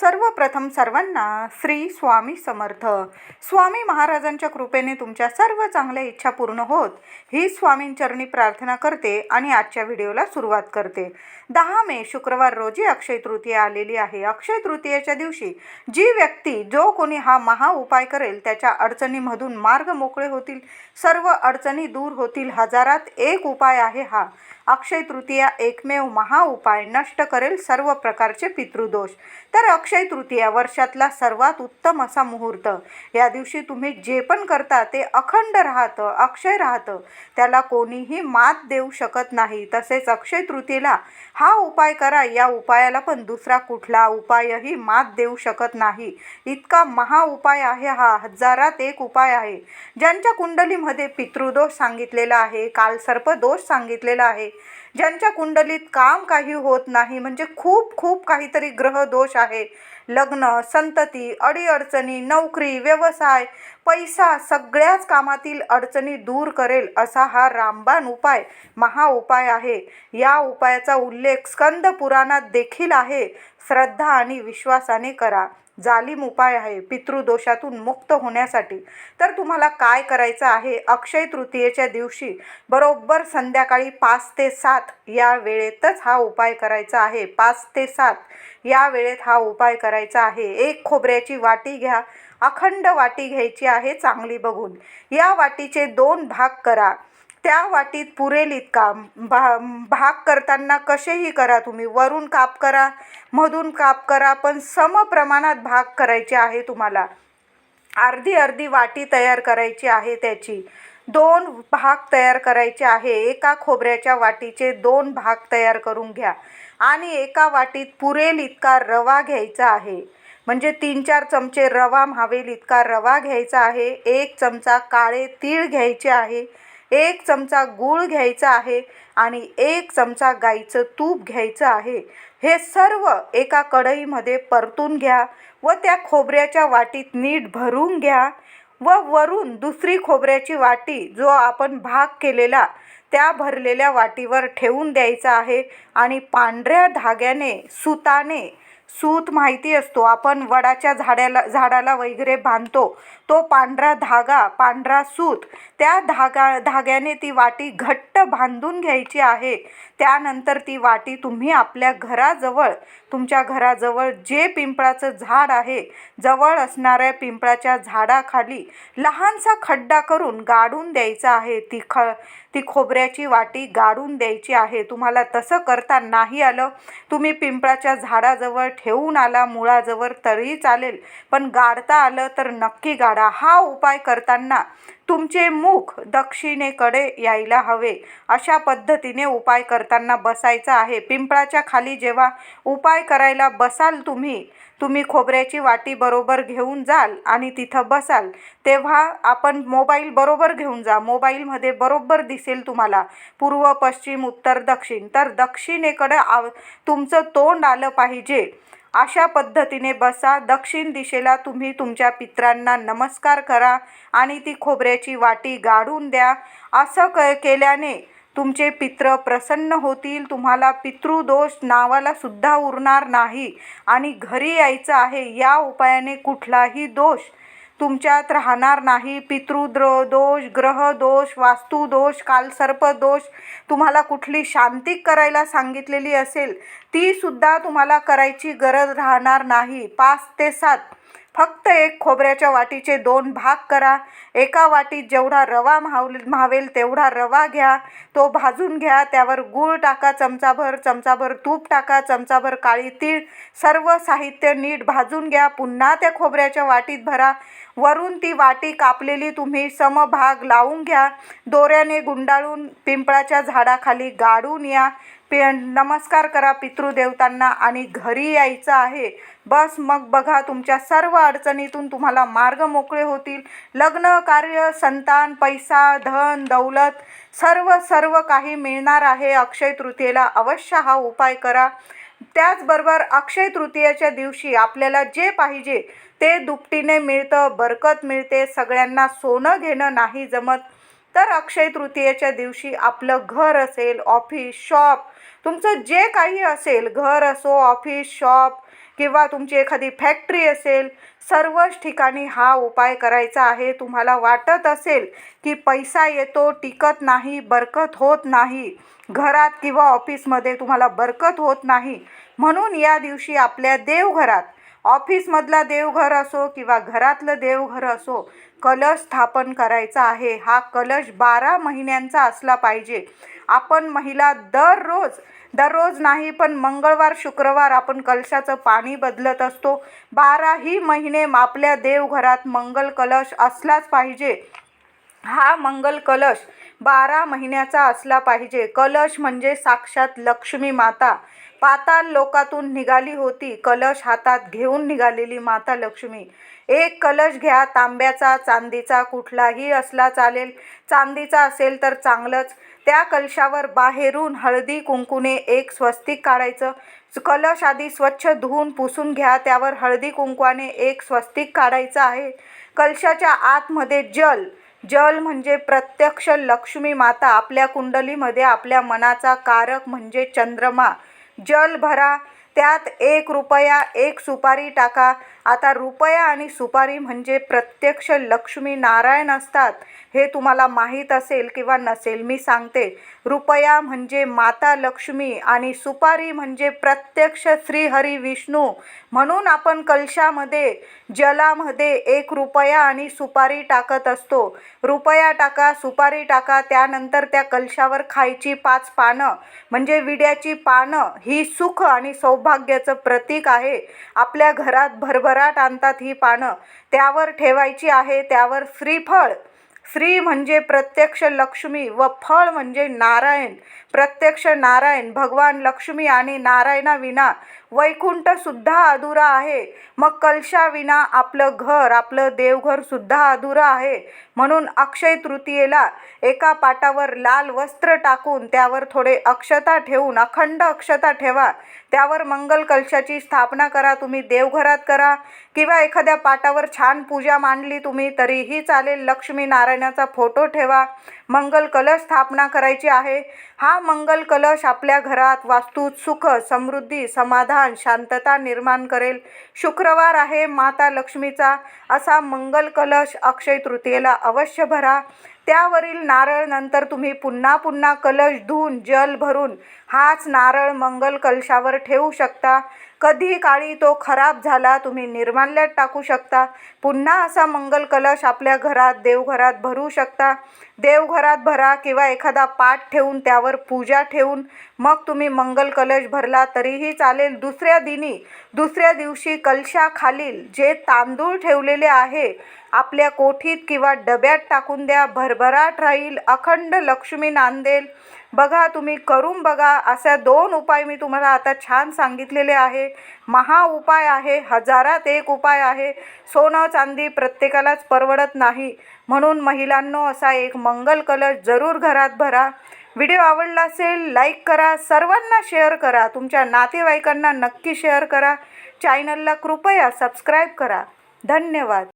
सर्वप्रथम सर्वांना श्री स्वामी समर्थ. स्वामी महाराजांच्या कृपेने तुमच्या सर्व चांगल्या इच्छा पूर्ण होत ही स्वामींचरणी प्रार्थना करते आणि आजच्या व्हिडिओला सुरुवात करते. दहा मे शुक्रवार रोजी अक्षय तृतीया आलेली आहे. अक्षय तृतीयेच्या दिवशी जी व्यक्ती जो कोणी हा महा उपाय करेल त्याच्या अडचणीमधून मार्ग मोकळे होतील सर्व अडचणी दूर होतील हजारात एक उपाय आहे हा. अक्षय तृतीया एकमेव महा उपाय नष्ट करेल सर्व प्रकारचे पितृदोष. तर अक्षय तृतीया वर्षातला सर्वात उत्तम असा मुहूर्त. या दिवशी तुम्ही जे पण करता ते अखंड राहतं अक्षय राहतं. त्याला कोणीही मात देऊ शकत नाही. तसेच अक्षय तृतीयेला हा उपाय करा या उपायाला पण दुसरा कुठला उपायही मात देऊ शकत नाही. इतका महा उपाय आहे हा हजारात एक उपाय आहे. ज्यांच्या कुंडलीमध्ये पितृदोष सांगितलेला आहे कालसर्प दोष सांगितलेला आहे ज्यांच्या कुंडलीत काम काही होत नाही म्हणजे खूप खूप काहीतरी ग्रह दोष आहे लग्न संतती अडीअडचणी नोकरी व्यवसाय पैसा सगळ्याच कामातील अडचणी दूर करेल असा हा रामबाण उपाय महा उपाय आहे. या उपायाचा उल्लेख स्कंद पुराणात देखील आहे. श्रद्धा आणि विश्वासाने करा. जालिम उपाय आहे. पितृदोषातून मुक्त होण्यासाठी. तर तुम्हाला काय करायचं आहे? अक्षय तृतीयेच्या दिवशी बरोबर संध्याकाळी पाच ते सात या वेळेतच हा उपाय करायचा आहे. पाच ते सात या वेळेत हा उपाय करायचा आहे. एक खोबऱ्याची वाटी घ्या. अखंड वाटी घ्यायची आहे चांगली बघून. या वाटीचे दोन भाग करा. त्या वाटीत पुरेल इतका. भा भाग करताना कसेही करा तुम्ही. वरून काप करा मधून काप करा पण सम प्रमाणात भाग करायचे आहे तुम्हाला. अर्धी अर्धी वाटी तयार करायची आहे त्याची. दोन भाग तयार करायचे आहे. एका खोबऱ्याच्या वाटीचे दोन भाग तयार करून घ्या. आणि एका वाटीत पुरेल इतका रवा घ्यायचा आहे. म्हणजे तीन चार चमचे रवा म्हावेल इतका रवा घ्यायचा आहे. एक चमचा काळे तीळ घ्यायचे आहे. एक चमचा गूळ घ्यायचा आहे आणि एक चमचा गाईचं तूप घ्यायचं आहे. हे सर्व एका कढईमध्ये परतून घ्या व त्या खोबऱ्याच्या वाटीत नीट भरून घ्या व वरून दुसरी खोबऱ्याची वाटी जो आपण भाग केलेला त्या भरलेल्या वाटीवर ठेवून द्यायचा आहे आणि पांढऱ्या धाग्याने सुताने सूत माहिती असतो. आपण वडाच्या झाडाला झाडाला वगैरे बांधतो. तो पांढरा धागा पांढरा सूत त्या धागा धाग्याने ती वाटी घट्ट बांधून घ्यायची आहे. त्यानंतर ती वाटी तुम्ही आपल्या घराजवळ तुमच्या घराजवळ जे पिंपळाचं झाड आहे जवळ असणाऱ्या पिंपळाच्या झाडाखाली लहानसा खड्डा करून गाडून द्यायचा आहे. ती ख ती खोबऱ्याची वाटी गाडून द्यायची आहे. तुम्हाला तसं करता नाही आलं. तुम्ही पिंपळाच्या झाडाजवळ ठेवून आला मुळाजवळ तरी चालेल. पण गाडता आलं तर नक्की गाडा. हा उपाय करताना तुमचे मुख दक्षिणेकडे यायला हवे. अशा पद्धतीने उपाय करताना बसायचं आहे. पिंपळाच्या खाली जेव्हा उपाय करायला बसाल तुम्ही तुम्ही खोबऱ्याची वाटी बरोबर घेऊन जाल आणि तिथं बसाल. तेव्हा आपण मोबाईल बरोबर घेऊन जा. मोबाईलमध्ये बरोबर दिसेल तुम्हाला. पूर्व पश्चिम उत्तर दक्षिण. तर दक्षिणेकडे आव तुमचं तोंड आलं पाहिजे. अशा पद्धतीने बसा. दक्षिण दिशेला तुम्ही तुमच्या पित्रांना नमस्कार करा आणि ती खोबऱ्याची वाटी गाडून द्या. असं क केल्याने तुमचे पित्र प्रसन्न होतील. तुम्हाला पितृदोष नावाला सुद्धा उरणार नाही. आणि घरी यायचं आहे. या उपायाने कुठलाही दोष तुमच्यात राहणार नाही. पितृद्र दोष ग्रह दोष वास्तुदोष कालसर्पदोष तुम्हाला कुठली शांती करायला सांगितलेली असेल ती सुद्धा तुम्हाला करायची गरज राहणार नाही. पाच ते सात. फक्त एक खोबऱ्याच्या वाटीचे दोन भाग करा. एका वाटीत जेवढा रवा म्हावल म्हावेल तेवढा रवा घ्या. तो भाजून घ्या. त्यावर गूळ टाका चमचाभर चमचाभर तूप टाका चमचाभर काळी तीळ सर्व साहित्य नीट भाजून घ्या. पुन्हा त्या खोबऱ्याच्या वाटीत भरा. वरून ती वाटी कापलेली तुम्ही समभाग लावून घ्या. दोऱ्याने गुंडाळून पिंपळाच्या झाडाखाली गाडून या. पि नमस्कार करा पितृदेवतांना आणि घरी यायचं आहे. बस मग बघा तुमच्या सर्व अडचणीतून तुम्हाला मार्ग मोकळे होतील. लग्न कार्य संतान पैसा धन दौलत सर्व सर्व काही मिळणार आहे. अक्षय तृतीयेला अवश्य हा उपाय करा. त्याचबरोबर अक्षय तृतीयेच्या दिवशी आपल्याला जे पाहिजे ते दुपटीने मिळतं बरकत मिळते. सगळ्यांना सोनं घेणं नाही जमत. तर अक्षय तृतीयेच्या दिवशी आपलं घर असेल ऑफिस शॉप तुमचं जे काही असेल घर असो ऑफिस शॉप किंवा तुमची एखादी फॅक्टरी असेल सर्वच ठिकाणी हा उपाय करायचा आहे. तुम्हाला वाटत असेल की पैसा येतो टिकत नाही बरकत होत नाही. घरात किंवा ऑफिसमध्ये तुम्हाला बरकत होत नाही. म्हणून या दिवशी आपल्या देवघरात ऑफिसमधला देवघर असो किंवा घरातलं देवघर असो कलश स्थापन करायचा आहे. हा कलश बारा महिन्यांचा असला पाहिजे. आपण महिला दररोज दररोज नाही पण मंगळवार शुक्रवार आपण कलशाचं पाणी बदलत असतो. बाराही महिने आपल्या देवघरात मंगल कलश असलाच पाहिजे. हा मंगल कलश बारा महिन्याचा असला पाहिजे. कलश म्हणजे साक्षात लक्ष्मी माता. पाताल लोकातून निघाली होती. कलश हातात घेऊन निघालेली माता लक्ष्मी. एक कलश घ्या तांब्याचा चांदीचा कुठलाही असला चालेल. चांदीचा असेल तर चांगलंच. त्या कलशावर बाहेरून हळदी कुंकूने एक स्वस्तिक काढायचं. कलश आधी स्वच्छ धुवून पुसून घ्या त्यावर हळदी कुंकवाने एक स्वस्तिक काढायचं आहे. कलशाच्या आतमध्ये जल. जल म्हणजे प्रत्यक्ष लक्ष्मी माता. आपल्या कुंडलीमध्ये आपल्या मनाचा कारक म्हणजे चंद्रमा. जल भरा त्यात एक रुपया एक सुपारी टाका. आता रुपया आणि सुपारी म्हणजे प्रत्यक्ष लक्ष्मी नारायण असतात. हे तुम्हाला माहीत असेल किंवा नसेल मी सांगते. रुपया म्हणजे माता लक्ष्मी आणि सुपारी म्हणजे प्रत्यक्ष श्रीहरी विष्णू. म्हणून आपण कलशामध्ये जलामध्ये एक रुपया आणि सुपारी टाकत असतो. रुपया टाका सुपारी टाका त्यानंतर त्या कलशावर खायची पाच पानं. म्हणजे विड्याची पानं ही सुख आणि सौभाग्याचं प्रतीक आहे. आपल्या घरात भरभराट आणतात ही पानं. त्यावर ठेवायची आहे त्यावर श्रीफळ श्री म्हणजे प्रत्यक्ष लक्ष्मी व फळ म्हणजे नारायण. प्रत्यक्ष नारायण भगवान लक्ष्मी आणि नारायणाविना वैकुंठसुद्धा अधुरा आहे. मग कलशाविना आपलं घर आपलं देवघरसुद्धा अधुरं आहे. म्हणून अक्षय तृतीयेला एका पाटावर लाल वस्त्र टाकून त्यावर थोडे अक्षता ठेवून अखंड अक्षता ठेवा. त्यावर मंगल कलशाची स्थापना करा तुम्ही देवघरात करा किंवा एखाद्या पाटावर छान पूजा मांडली तुम्ही तरीही चालेल. लक्ष्मी नारायणाचा फोटो ठेवा. मंगल कलश स्थापना करायची आहे. हा मंगल कलश आपल्या घरात वास्तूत सुख समृद्धी समाधान शांतता निर्माण करेल. शुक्रवार आहे माता लक्ष्मीचा. असा मंगल कलश अक्षय तृतीयेला अवश्य भरा. त्यावरील नारळ नंतर तुम्ही पुन्हा पुन्हा कलश धुवून जल भरून हाच नारळ मंगल कलशावर ठेवू शकता. कधी काळी तो खराब झाला तुम्ही निर्माल्यात टाकू शकता. पुन्हा असा मंगल कलश आपल्या घरात देवघरात भरू शकता. देवघरात भरा किंवा एखादा पाठ ठेवून त्यावर पूजा ठेवून मग तुम्ही मंगल कलश भरला तरीही चालेल. दुसऱ्या दिनी दुसऱ्या दिवशी कलशाखालील जे तांदूळ ठेवलेले आहे आपल्या कोठीत किंवा डब्यात टाकून द्या भरभराट राहील. अखंड लक्ष्मी नांदेल. बघा तुम्ही करून बघा. अशा दोन उपाय मी तुम्हाला आता छान सांगितलेले आहे. महा उपाय आहे हजारात एक उपाय आहे. सोनं चांदी प्रत्येकालाच परवडत नाही. म्हणून महिलांनो असा एक मंगल कलश जरूर घरात भरा. व्हिडिओ आवडला असेल लाईक करा. सर्वांना शेअर करा. तुमच्या नातेवाईकांना नक्की शेअर करा. चॅनलला कृपया सबस्क्राईब करा. धन्यवाद.